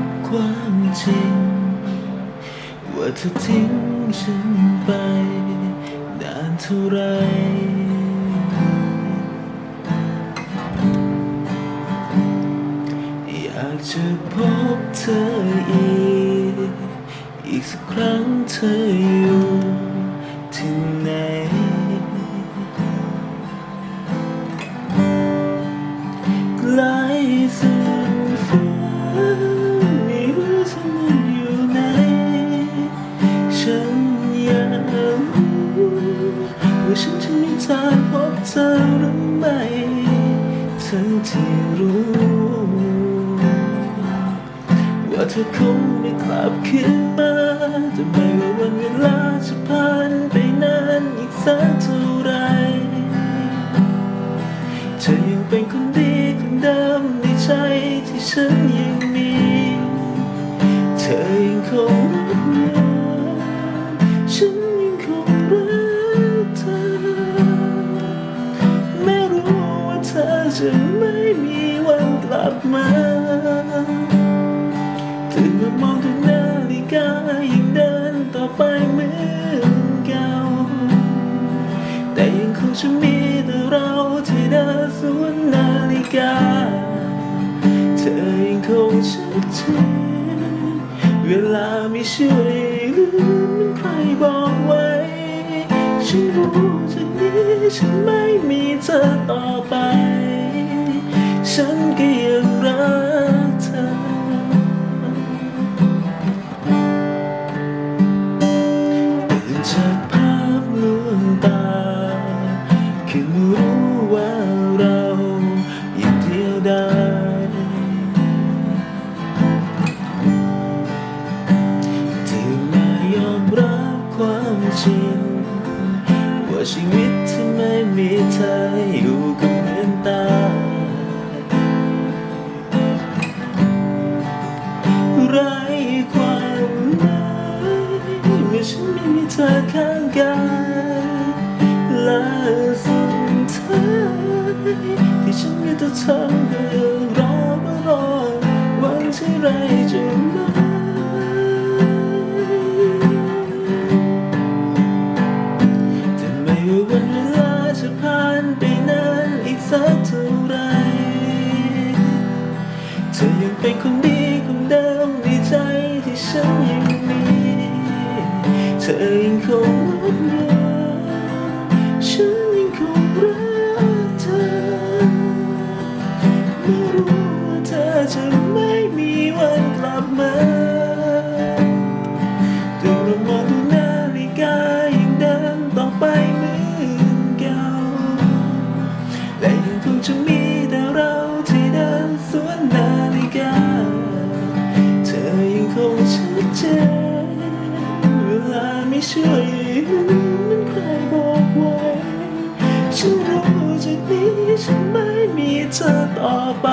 บความจริง ว่าเธอทิ้งฉันไป นานเท่าไรอยากจะพบเธออีก อีกสักครั้งเธออยู่ที่ไหน ฉันจะมีทางพบเธอหรือไม่เธอที่รู้ ว่าเธอคงไม่กลับคืนมาแต่ไม่ว่าวันเวลาจะผ่านไปนานอีกสักเท่าไหรเธอยังเป็นคนดีคนเดิมในใจที่ฉันยังมี เธอยังคง มาตื่นมามองดูนาฬิกายังเดินต่อไปเหมือนเก่า แต่ยังคงจะมีแต่เราที่เดินสวนนาฬิกา เธอยังคงชัดเจนเวลาไม่ช่วยลืมเหมันใครบอกไว้ ฉันรู้จากนี้ฉันไม่มีเธอต่อไป ฉันก็ยังรักเธอ ตื่นจากภาพลวงตา คือรู้ว่าเรายังเดียวดายตื่นมายอมรับความจริง ว่าชีวิตที่ไม่มีเธออยู่ อข้างกายและสุดท้ายที่ฉันมีแต่เธอเพื่อรอมารอวันที่ไรจะมาแต่ไม่ว่าวันเวลาจะผ่านไปนานอีกสักเท่าไรเธอยังเป็นคนดี เธอยังคงรักเรา นั้นมันใครบอกไว้ ฉันรู้จากนี้ฉันไม่มีเธอต่อไป